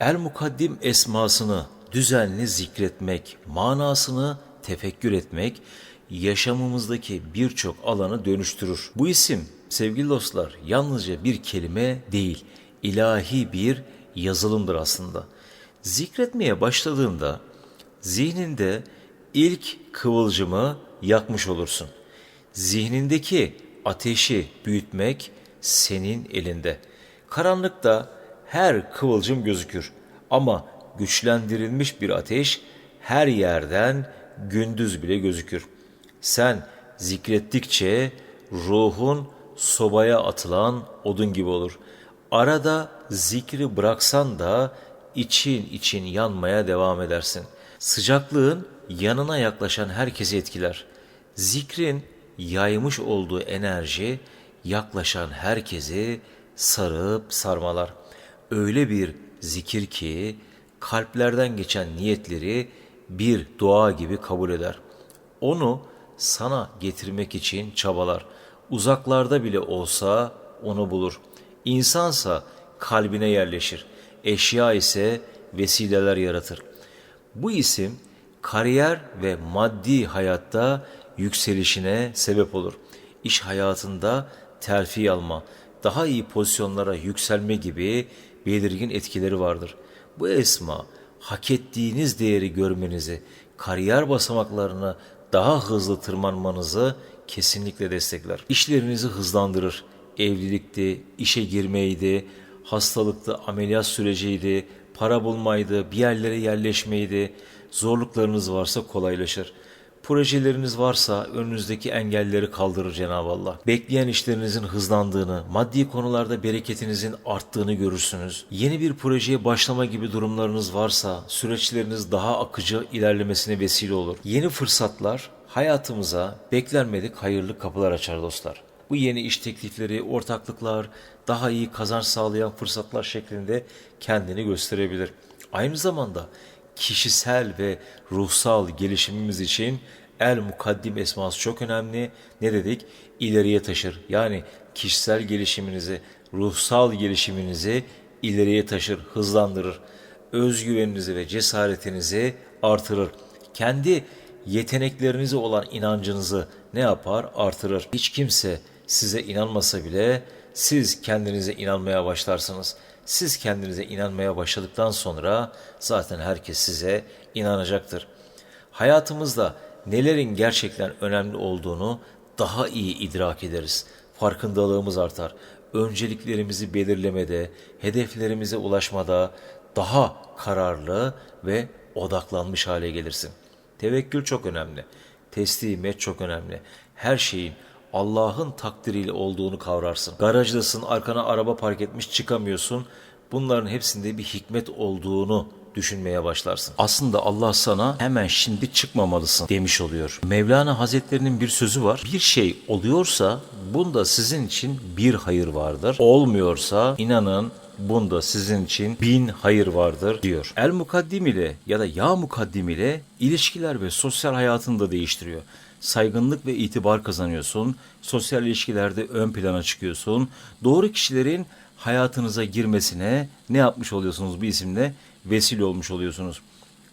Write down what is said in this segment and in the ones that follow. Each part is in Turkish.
El mukaddim esmasını düzenli zikretmek, manasını tefekkür etmek yaşamımızdaki birçok alanı dönüştürür. Bu isim sevgili dostlar yalnızca bir kelime değil, ilahi bir yazılımdır aslında. Zikretmeye başladığında zihninde ilk kıvılcımı yakmış olursun. Zihnindeki ateşi büyütmek senin elinde. Karanlıkta her kıvılcım gözükür ama güçlendirilmiş bir ateş her yerden gündüz bile gözükür. Sen zikrettikçe ruhun sobaya atılan odun gibi olur. Arada zikri bıraksan da için için yanmaya devam edersin. Sıcaklığın yanına yaklaşan herkesi etkiler. Zikrin yaymış olduğu enerji yaklaşan herkesi sarıp sarmalar. Öyle bir zikir ki kalplerden geçen niyetleri bir dua gibi kabul eder. Onu sana getirmek için çabalar. Uzaklarda bile olsa onu bulur. İnsansa kalbine yerleşir. Eşya ise vesileler yaratır. Bu isim kariyer ve maddi hayatta yükselişine sebep olur. İş hayatında terfi alma, daha iyi pozisyonlara yükselme gibi belirgin etkileri vardır. Bu esma hak ettiğiniz değeri görmenizi, kariyer basamaklarını daha hızlı tırmanmanızı kesinlikle destekler. İşlerinizi hızlandırır. Evlilikti, işe girmeydi, hastalıkta ameliyat süreciydi, para bulmaydı, bir yerlere yerleşmeydi. Zorluklarınız varsa kolaylaşır. Projeleriniz varsa önünüzdeki engelleri kaldırır Cenab-ı Allah. Bekleyen işlerinizin hızlandığını, maddi konularda bereketinizin arttığını görürsünüz. Yeni bir projeye başlama gibi durumlarınız varsa süreçleriniz daha akıcı ilerlemesine vesile olur. Yeni fırsatlar hayatımıza beklenmedik hayırlı kapılar açar dostlar. Bu yeni iş teklifleri, ortaklıklar, daha iyi kazanç sağlayan fırsatlar şeklinde kendini gösterebilir. Aynı zamanda kişisel ve ruhsal gelişimimiz için el mukaddim esması çok önemli. Ne dedik? İleriye taşır. Yani kişisel gelişiminizi, ruhsal gelişiminizi ileriye taşır, hızlandırır. Özgüveninizi ve cesaretinizi artırır. Kendi yeteneklerinize olan inancınızı ne yapar? Artırır. Hiç kimse size inanmasa bile siz kendinize inanmaya başlarsınız. Siz kendinize inanmaya başladıktan sonra zaten herkes size inanacaktır. Hayatımızda nelerin gerçekten önemli olduğunu daha iyi idrak ederiz. Farkındalığımız artar. Önceliklerimizi belirlemede, hedeflerimize ulaşmada daha kararlı ve odaklanmış hale gelirsin. Tevekkül çok önemli. Teslimiyet çok önemli. Her şeyin Allah'ın takdiriyle olduğunu kavrarsın. Garajdasın, arkana araba park etmiş çıkamıyorsun. Bunların hepsinde bir hikmet olduğunu düşünmeye başlarsın. Aslında Allah sana hemen şimdi çıkmamalısın demiş oluyor. Mevlana Hazretlerinin bir sözü var. Bir şey oluyorsa bunda sizin için bir hayır vardır. Olmuyorsa inanın bunda sizin için bin hayır vardır diyor. El mukaddim ile ya da ya mukaddim ile ilişkiler ve sosyal hayatını da değiştiriyor. Saygınlık ve itibar kazanıyorsun. Sosyal ilişkilerde ön plana çıkıyorsun. Doğru kişilerin hayatınıza girmesine ne yapmış oluyorsunuz bu isimle? Vesile olmuş oluyorsunuz.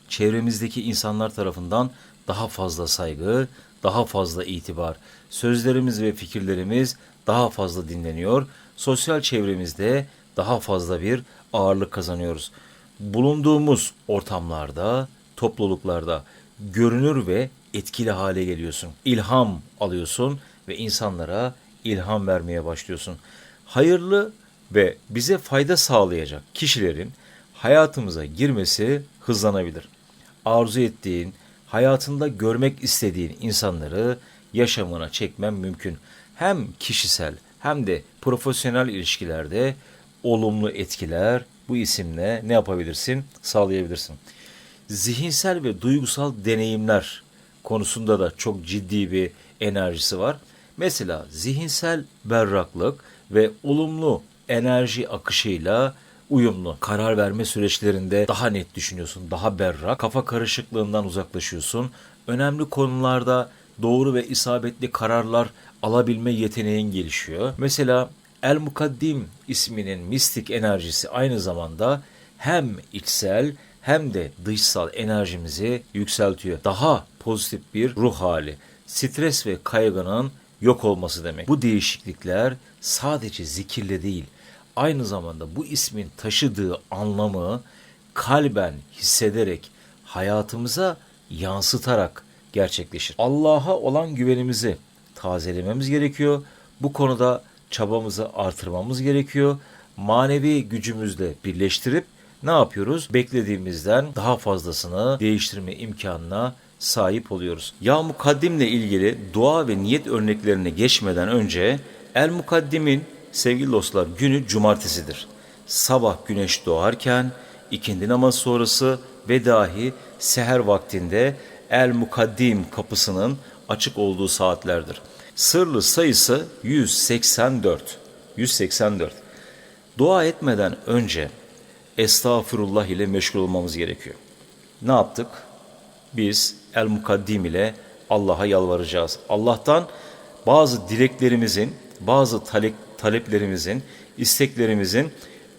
Çevremizdeki insanlar tarafından daha fazla saygı, daha fazla itibar. Sözlerimiz ve fikirlerimiz daha fazla dinleniyor. Sosyal çevremizde daha fazla bir ağırlık kazanıyoruz. Bulunduğumuz ortamlarda, topluluklarda görünür ve etkili hale geliyorsun. İlham alıyorsun ve insanlara ilham vermeye başlıyorsun. Hayırlı ve bize fayda sağlayacak kişilerin hayatımıza girmesi hızlanabilir. Arzu ettiğin, hayatında görmek istediğin insanları yaşamına çekmen mümkün. Hem kişisel hem de profesyonel ilişkilerde olumlu etkiler bu isimle ne yapabilirsin? Sağlayabilirsin. Zihinsel ve duygusal deneyimler konusunda da çok ciddi bir enerjisi var. Mesela zihinsel berraklık ve olumlu enerji akışıyla uyumlu. Karar verme süreçlerinde daha net düşünüyorsun, daha berrak. Kafa karışıklığından uzaklaşıyorsun. Önemli konularda doğru ve isabetli kararlar alabilme yeteneğin gelişiyor. Mesela El Mukaddim isminin mistik enerjisi aynı zamanda hem içsel hem de dışsal enerjimizi yükseltiyor. Daha pozitif bir ruh hali. Stres ve kaygının yok olması demek. Bu değişiklikler sadece zikirle değil, aynı zamanda bu ismin taşıdığı anlamı kalben hissederek hayatımıza yansıtarak gerçekleşir. Allah'a olan güvenimizi tazelememiz gerekiyor. Bu konuda çabamızı artırmamız gerekiyor. Manevi gücümüzle birleştirip ne yapıyoruz? Beklediğimizden daha fazlasını değiştirme imkanına sahip oluyoruz. Ya mukaddimle ilgili dua ve niyet örneklerine geçmeden önce El Mukaddim'in sevgili dostlar günü cumartesidir. Sabah güneş doğarken, ikindi namaz sonrası ve dahi seher vaktinde El Mukaddim kapısının açık olduğu saatlerdir. Sırlı sayısı 184. 184. Dua etmeden önce estağfurullah ile meşgul olmamız gerekiyor. Ne yaptık? Biz El Mukaddim ile Allah'a yalvaracağız. Allah'tan bazı dileklerimizin, bazı talep, taleplerimizin, isteklerimizin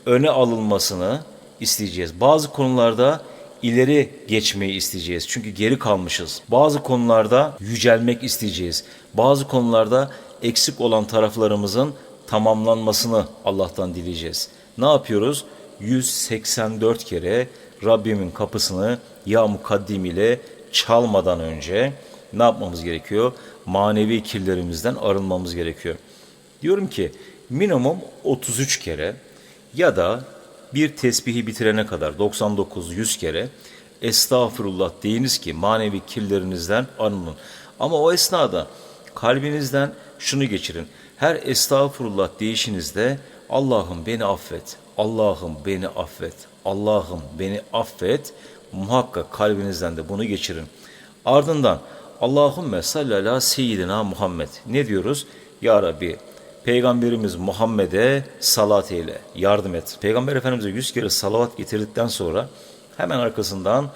öne alınmasını isteyeceğiz. Bazı konularda ileri geçmeyi isteyeceğiz. Çünkü geri kalmışız. Bazı konularda yücelmek isteyeceğiz. Bazı konularda eksik olan taraflarımızın tamamlanmasını Allah'tan dileyeceğiz. Ne yapıyoruz? 184 kere Rabbimin kapısını ya mukaddim ile çalmadan önce ne yapmamız gerekiyor? Manevi kirlerimizden arınmamız gerekiyor. Diyorum ki minimum 33 kere ya da bir tesbihi bitirene kadar 99-100 kere estağfurullah deyiniz ki manevi kirlerinizden arının. Ama o esnada kalbinizden şunu geçirin. Her estağfurullah deyişinizde Allah'ım beni affet, Allah'ım beni affet, Allah'ım beni affet. Muhakkak kalbinizden de bunu geçirin. Ardından Allahümme salli ala seyyidina Muhammed. Ne diyoruz? Ya Rabbi Peygamberimiz Muhammed'e salat eyle, yardım et. Peygamber Efendimiz'e yüz kere salavat getirdikten sonra hemen arkasından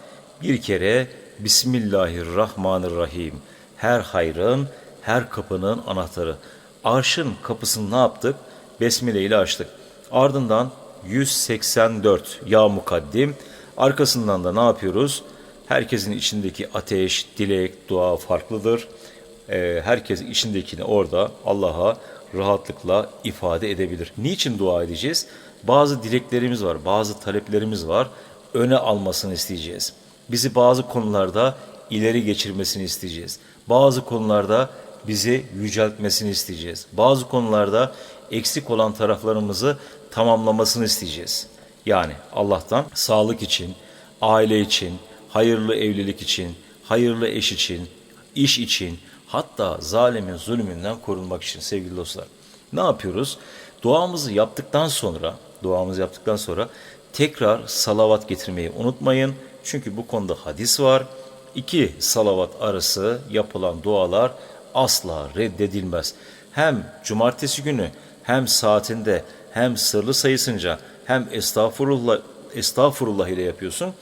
bir kere Bismillahirrahmanirrahim. Her hayrın, her kapının anahtarı. Arşın kapısını ne yaptık? Besmele ile açtık. Ardından 184 ya mukaddim. Arkasından da ne yapıyoruz? Herkesin içindeki ateş, dilek, dua farklıdır. Ee, herkes içindekini orada Allah'a rahatlıkla ifade edebilir. Niçin dua edeceğiz? Bazı dileklerimiz var, bazı taleplerimiz var. Öne almasını isteyeceğiz. Bizi bazı konularda ileri geçirmesini isteyeceğiz. Bazı konularda bizi yüceltmesini isteyeceğiz. Bazı konularda eksik olan taraflarımızı tamamlamasını isteyeceğiz. Yani Allah'tan sağlık için, aile için, hayırlı evlilik için, hayırlı eş için, iş için, hatta zalimin zulmünden korunmak için sevgili dostlar. Ne yapıyoruz? Duamızı yaptıktan sonra, duamızı yaptıktan sonra tekrar salavat getirmeyi unutmayın. Çünkü bu konuda hadis var. İki salavat arası yapılan dualar asla reddedilmez. Hem cumartesi günü hem saatinde hem sırlı sayısınca hem estağfurullah estağfurullah ile yapıyorsun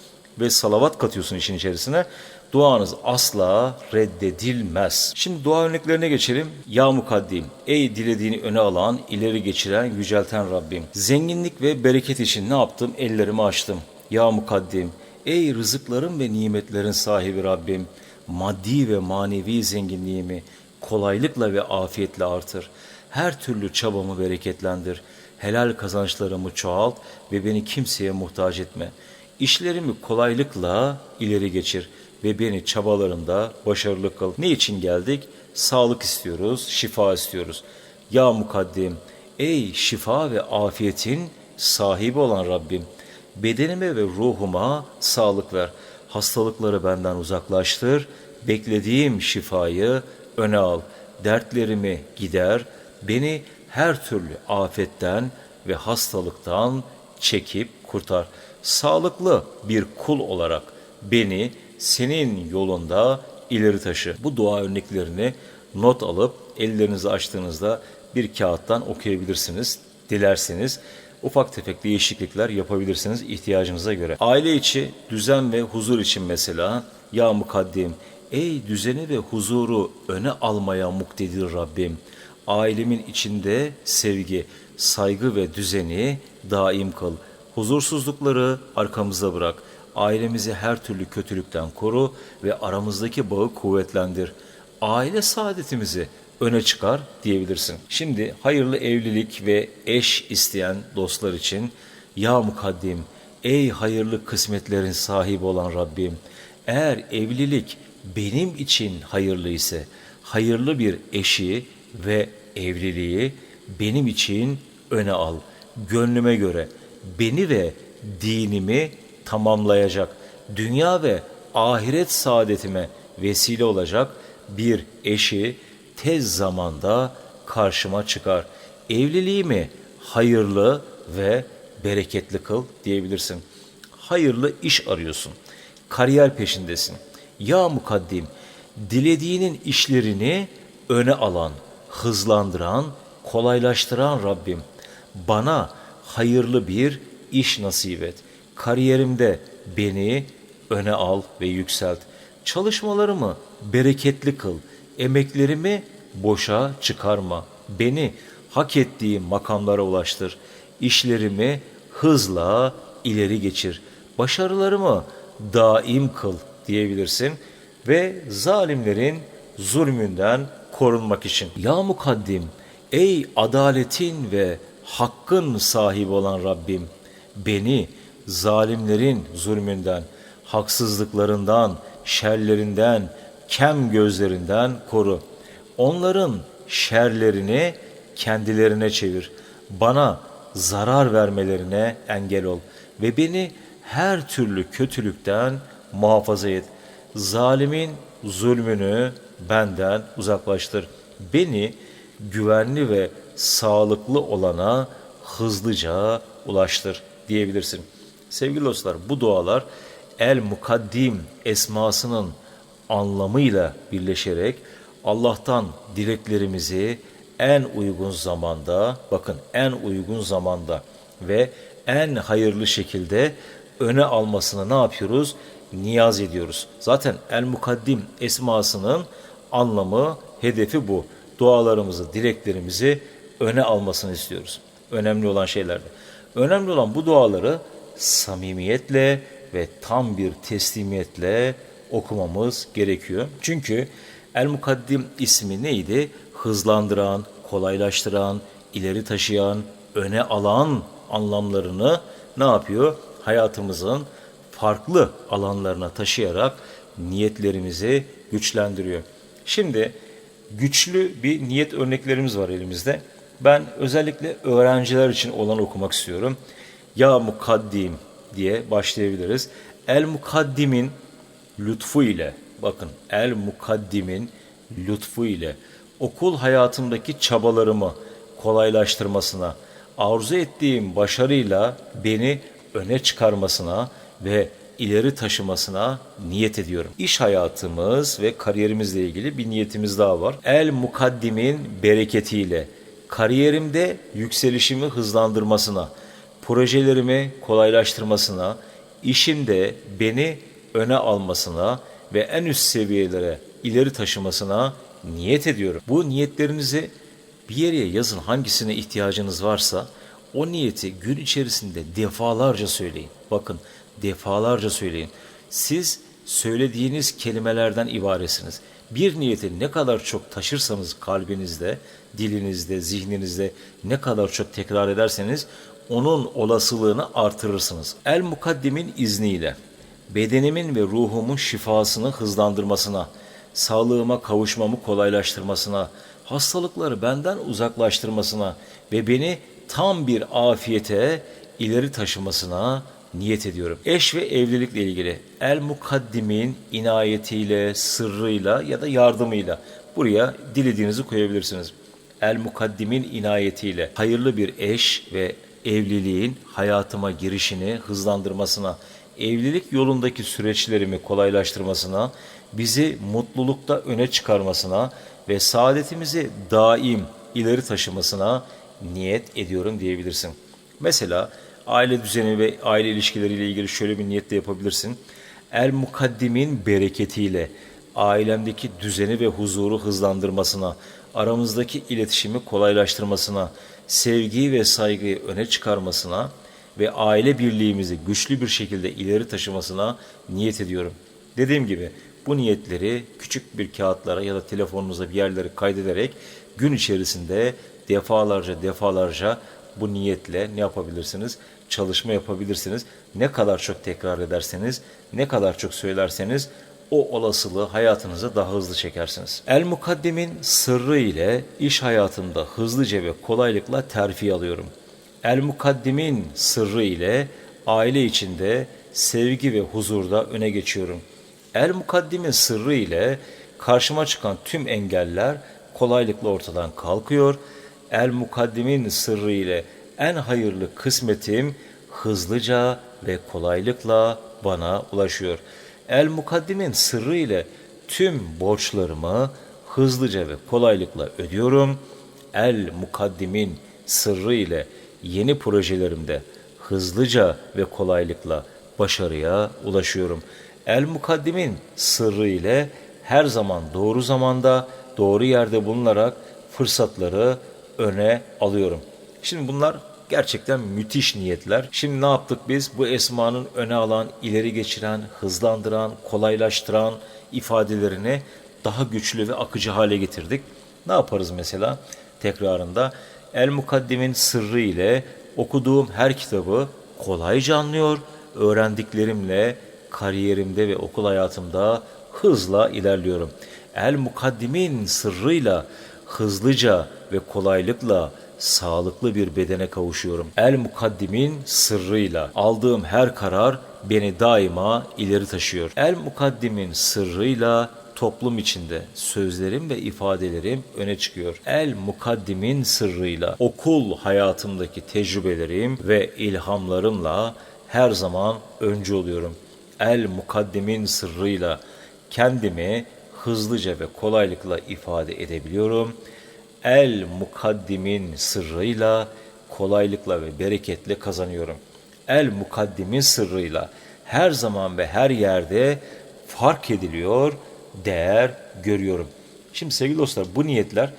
ve salavat katıyorsun işin içerisine. Duanız asla reddedilmez. Şimdi dua örneklerine geçelim. Ya mukaddim, ey dilediğini öne alan, ileri geçiren, yücelten Rabbim. Zenginlik ve bereket için ne yaptım? Ellerimi açtım. Ya mukaddim, ey rızıkların ve nimetlerin sahibi Rabbim. Maddi ve manevi zenginliğimi kolaylıkla ve afiyetle artır. Her türlü çabamı bereketlendir. Helal kazançlarımı çoğalt ve beni kimseye muhtaç etme. İşlerimi kolaylıkla ileri geçir ve beni çabalarımda başarılı kıl. Ne için geldik? Sağlık istiyoruz, şifa istiyoruz. Ya mukaddim, ey şifa ve afiyetin sahibi olan Rabbim, bedenime ve ruhuma sağlık ver. Hastalıkları benden uzaklaştır. Beklediğim şifayı öne al. Dertlerimi gider. Beni her türlü afetten ve hastalıktan çekip kurtar. Sağlıklı bir kul olarak beni senin yolunda ileri taşı. Bu dua örneklerini not alıp ellerinizi açtığınızda bir kağıttan okuyabilirsiniz. Dilerseniz ufak tefek değişiklikler yapabilirsiniz ihtiyacınıza göre. Aile içi düzen ve huzur için mesela ya mukaddim ey düzeni ve huzuru öne almaya muktedir Rabbim. Ailemin içinde sevgi, saygı ve düzeni daim kıl. Huzursuzlukları arkamızda bırak. Ailemizi her türlü kötülükten koru ve aramızdaki bağı kuvvetlendir. Aile saadetimizi öne çıkar diyebilirsin. Şimdi hayırlı evlilik ve eş isteyen dostlar için ya mukaddim ey hayırlı kısmetlerin sahibi olan Rabbim eğer evlilik benim için hayırlı ise hayırlı bir eşi ve evliliği benim için öne al. Gönlüme göre beni ve dinimi tamamlayacak, dünya ve ahiret saadetime vesile olacak bir eşi tez zamanda karşıma çıkar. Evliliğimi hayırlı ve bereketli kıl diyebilirsin. Hayırlı iş arıyorsun. Kariyer peşindesin. Ya mukaddim, dilediğinin işlerini öne alan, hızlandıran, kolaylaştıran Rabbim bana hayırlı bir iş nasip et. Kariyerimde beni öne al ve yükselt. Çalışmalarımı bereketli kıl. Emeklerimi boşa çıkarma. Beni hak ettiğim makamlara ulaştır. İşlerimi hızla ileri geçir. Başarılarımı daim kıl diyebilirsin ve zalimlerin zulmünden korunmak için. Ya mukaddim ey adaletin ve hakkın sahibi olan Rabbim beni zalimlerin zulmünden, haksızlıklarından, şerlerinden, kem gözlerinden koru. Onların şerlerini kendilerine çevir. Bana zarar vermelerine engel ol ve beni her türlü kötülükten muhafaza et. Zalimin zulmünü benden uzaklaştır. Beni güvenli ve sağlıklı olana hızlıca ulaştır diyebilirsin. Sevgili dostlar bu dualar El Mukaddim esmasının anlamıyla birleşerek Allah'tan dileklerimizi en uygun zamanda, bakın en uygun zamanda ve en hayırlı şekilde öne almasını ne yapıyoruz? Niyaz ediyoruz. Zaten El Mukaddim esmasının anlamı, hedefi bu. Dualarımızı, dileklerimizi öne almasını istiyoruz. Önemli olan şeylerde. Önemli olan bu duaları samimiyetle ve tam bir teslimiyetle okumamız gerekiyor. Çünkü El Mukaddim ismi neydi? Hızlandıran, kolaylaştıran, ileri taşıyan, öne alan anlamlarını ne yapıyor? Hayatımızın farklı alanlarına taşıyarak niyetlerimizi güçlendiriyor. Şimdi güçlü bir niyet örneklerimiz var elimizde. Ben özellikle öğrenciler için olan okumak istiyorum. Ya mukaddim diye başlayabiliriz. El mukaddimin lütfu ile bakın el mukaddimin lütfu ile okul hayatımdaki çabalarımı kolaylaştırmasına, arzu ettiğim başarıyla beni öne çıkarmasına ve ileri taşımasına niyet ediyorum. İş hayatımız ve kariyerimizle ilgili bir niyetimiz daha var. El mukaddimin bereketiyle kariyerimde yükselişimi hızlandırmasına, projelerimi kolaylaştırmasına, işimde beni öne almasına ve en üst seviyelere ileri taşımasına niyet ediyorum. Bu niyetlerinizi bir yere yazın hangisine ihtiyacınız varsa o niyeti gün içerisinde defalarca söyleyin. Bakın defalarca söyleyin. Siz söylediğiniz kelimelerden ibaresiniz. Bir niyeti ne kadar çok taşırsanız kalbinizde, dilinizde, zihninizde ne kadar çok tekrar ederseniz onun olasılığını artırırsınız. El mukaddimin izniyle bedenimin ve ruhumun şifasını hızlandırmasına, sağlığıma kavuşmamı kolaylaştırmasına, hastalıkları benden uzaklaştırmasına ve beni tam bir afiyete ileri taşımasına niyet ediyorum. Eş ve evlilikle ilgili El Mukaddimin inayetiyle, sırrıyla ya da yardımıyla buraya dilediğinizi koyabilirsiniz. El Mukaddimin inayetiyle hayırlı bir eş ve evliliğin hayatıma girişini hızlandırmasına, evlilik yolundaki süreçlerimi kolaylaştırmasına, bizi mutlulukta öne çıkarmasına ve saadetimizi daim ileri taşımasına niyet ediyorum diyebilirsin. Mesela aile düzeni ve aile ilişkileriyle ilgili şöyle bir niyet de yapabilirsin. El mukaddimin bereketiyle ailemdeki düzeni ve huzuru hızlandırmasına, aramızdaki iletişimi kolaylaştırmasına, sevgiyi ve saygıyı öne çıkarmasına ve aile birliğimizi güçlü bir şekilde ileri taşımasına niyet ediyorum. Dediğim gibi bu niyetleri küçük bir kağıtlara ya da telefonunuza bir yerlere kaydederek gün içerisinde defalarca defalarca bu niyetle ne yapabilirsiniz? Çalışma yapabilirsiniz. Ne kadar çok tekrar ederseniz, ne kadar çok söylerseniz o olasılığı hayatınıza daha hızlı çekersiniz. El Mukaddim'in sırrı ile iş hayatımda hızlıca ve kolaylıkla terfi alıyorum. El Mukaddim'in sırrı ile aile içinde sevgi ve huzurda öne geçiyorum. El Mukaddim'in sırrı ile karşıma çıkan tüm engeller kolaylıkla ortadan kalkıyor. El Mukaddim'in sırrı ile en hayırlı kısmetim hızlıca ve kolaylıkla bana ulaşıyor. El Mukaddim'in sırrı ile tüm borçlarımı hızlıca ve kolaylıkla ödüyorum. El Mukaddim'in sırrı ile yeni projelerimde hızlıca ve kolaylıkla başarıya ulaşıyorum. El Mukaddim'in sırrı ile her zaman doğru zamanda, doğru yerde bulunarak fırsatları öne alıyorum. Şimdi bunlar gerçekten müthiş niyetler. Şimdi ne yaptık biz? Bu esmanın öne alan, ileri geçiren, hızlandıran, kolaylaştıran ifadelerini daha güçlü ve akıcı hale getirdik. Ne yaparız mesela? Tekrarında El Mukaddim'in sırrı ile okuduğum her kitabı kolayca anlıyor, öğrendiklerimle kariyerimde ve okul hayatımda hızla ilerliyorum. El Mukaddim'in sırrıyla hızlıca ve kolaylıkla sağlıklı bir bedene kavuşuyorum. El Mukaddim'in sırrıyla aldığım her karar beni daima ileri taşıyor. El Mukaddim'in sırrıyla toplum içinde sözlerim ve ifadelerim öne çıkıyor. El Mukaddim'in sırrıyla okul hayatımdaki tecrübelerim ve ilhamlarımla her zaman önce oluyorum. El Mukaddim'in sırrıyla kendimi hızlıca ve kolaylıkla ifade edebiliyorum. El Mukaddim'in sırrıyla kolaylıkla ve bereketle kazanıyorum. El Mukaddim'in sırrıyla her zaman ve her yerde fark ediliyor, değer görüyorum. Şimdi sevgili dostlar bu niyetler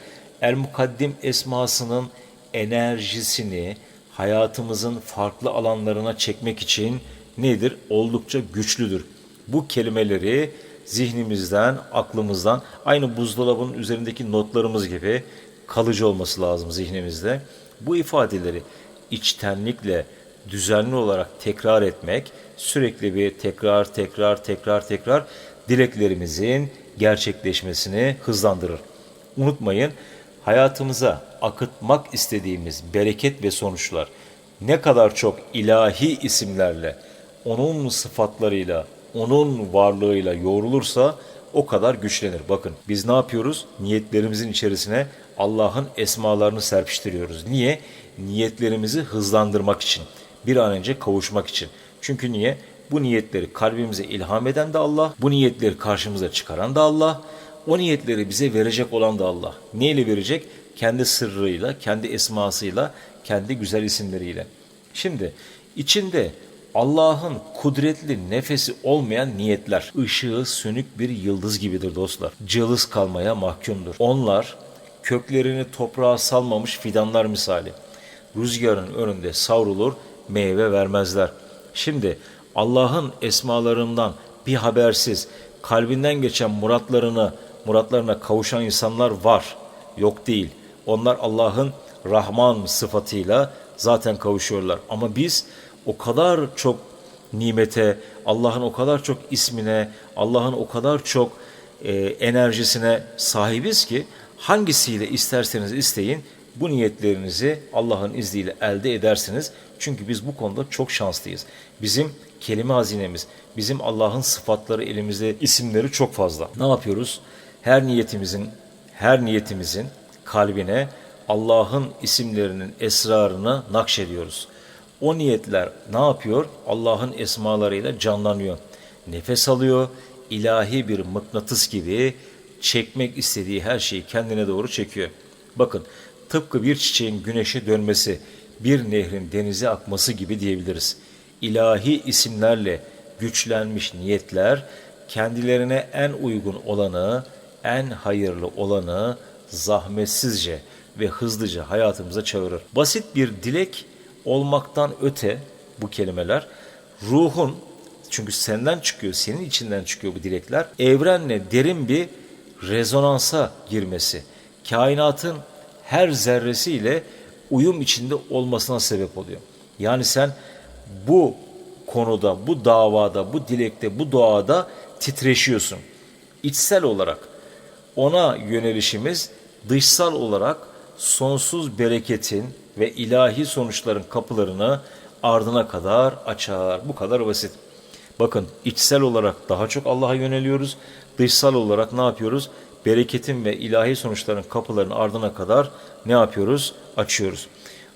El Mukaddim esmasının enerjisini hayatımızın farklı alanlarına çekmek için nedir? Oldukça güçlüdür. Bu kelimeleri zihnimizden, aklımızdan aynı buzdolabının üzerindeki notlarımız gibi kalıcı olması lazım zihnimizde. Bu ifadeleri içtenlikle düzenli olarak tekrar etmek, sürekli bir tekrar, tekrar, tekrar, tekrar dileklerimizin gerçekleşmesini hızlandırır. Unutmayın, hayatımıza akıtmak istediğimiz bereket ve sonuçlar ne kadar çok ilahi isimlerle, onun sıfatlarıyla, onun varlığıyla yoğrulursa o kadar güçlenir. Bakın biz ne yapıyoruz? Niyetlerimizin içerisine Allah'ın esmalarını serpiştiriyoruz. Niye? Niyetlerimizi hızlandırmak için. Bir an önce kavuşmak için. Çünkü niye? Bu niyetleri kalbimize ilham eden de Allah. Bu niyetleri karşımıza çıkaran da Allah. O niyetleri bize verecek olan da Allah. Neyle verecek? Kendi sırrıyla, kendi esmasıyla, kendi güzel isimleriyle. Şimdi içinde Allah'ın kudretli nefesi olmayan niyetler ışığı sönük bir yıldız gibidir dostlar. Cılız kalmaya mahkumdur. Onlar köklerini toprağa salmamış fidanlar misali. Rüzgarın önünde savrulur, meyve vermezler. Şimdi Allah'ın esmalarından bir habersiz kalbinden geçen muratlarını muratlarına kavuşan insanlar var. Yok değil. Onlar Allah'ın Rahman sıfatıyla zaten kavuşuyorlar. Ama biz o kadar çok nimete, Allah'ın o kadar çok ismine, Allah'ın o kadar çok e, enerjisine sahibiz ki hangisiyle isterseniz isteyin bu niyetlerinizi Allah'ın izniyle elde edersiniz. Çünkü biz bu konuda çok şanslıyız. Bizim kelime hazinemiz, bizim Allah'ın sıfatları elimizde, isimleri çok fazla. Ne yapıyoruz? Her niyetimizin, her niyetimizin kalbine Allah'ın isimlerinin esrarını nakşediyoruz. O niyetler ne yapıyor? Allah'ın esmalarıyla canlanıyor. Nefes alıyor, ilahi bir mıknatıs gibi çekmek istediği her şeyi kendine doğru çekiyor. Bakın tıpkı bir çiçeğin güneşe dönmesi, bir nehrin denize akması gibi diyebiliriz. İlahi isimlerle güçlenmiş niyetler kendilerine en uygun olanı, en hayırlı olanı zahmetsizce ve hızlıca hayatımıza çağırır. Basit bir dilek olmaktan öte bu kelimeler. Ruhun çünkü senden çıkıyor, senin içinden çıkıyor bu dilekler. Evrenle derin bir rezonansa girmesi. Kainatın her zerresiyle uyum içinde olmasına sebep oluyor. Yani sen bu konuda, bu davada, bu dilekte, bu duada titreşiyorsun. İçsel olarak ona yönelişimiz dışsal olarak sonsuz bereketin ve ilahi sonuçların kapılarını ardına kadar açar. Bu kadar basit. Bakın içsel olarak daha çok Allah'a yöneliyoruz. Dışsal olarak ne yapıyoruz? Bereketin ve ilahi sonuçların kapılarını ardına kadar ne yapıyoruz? Açıyoruz.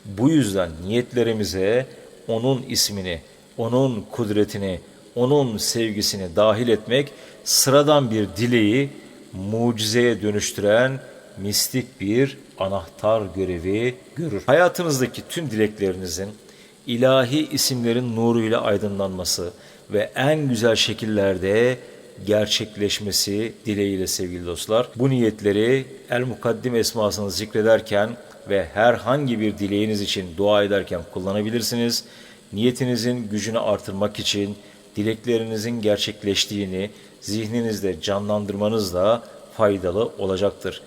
Bu yüzden niyetlerimize onun ismini, onun kudretini, onun sevgisini dahil etmek sıradan bir dileği mucizeye dönüştüren mistik bir anahtar görevi görür. Hayatınızdaki tüm dileklerinizin ilahi isimlerin nuruyla aydınlanması ve en güzel şekillerde gerçekleşmesi dileğiyle sevgili dostlar. Bu niyetleri El Mukaddim esmasını zikrederken ve herhangi bir dileğiniz için dua ederken kullanabilirsiniz. Niyetinizin gücünü artırmak için dileklerinizin gerçekleştiğini zihninizde canlandırmanız da faydalı olacaktır.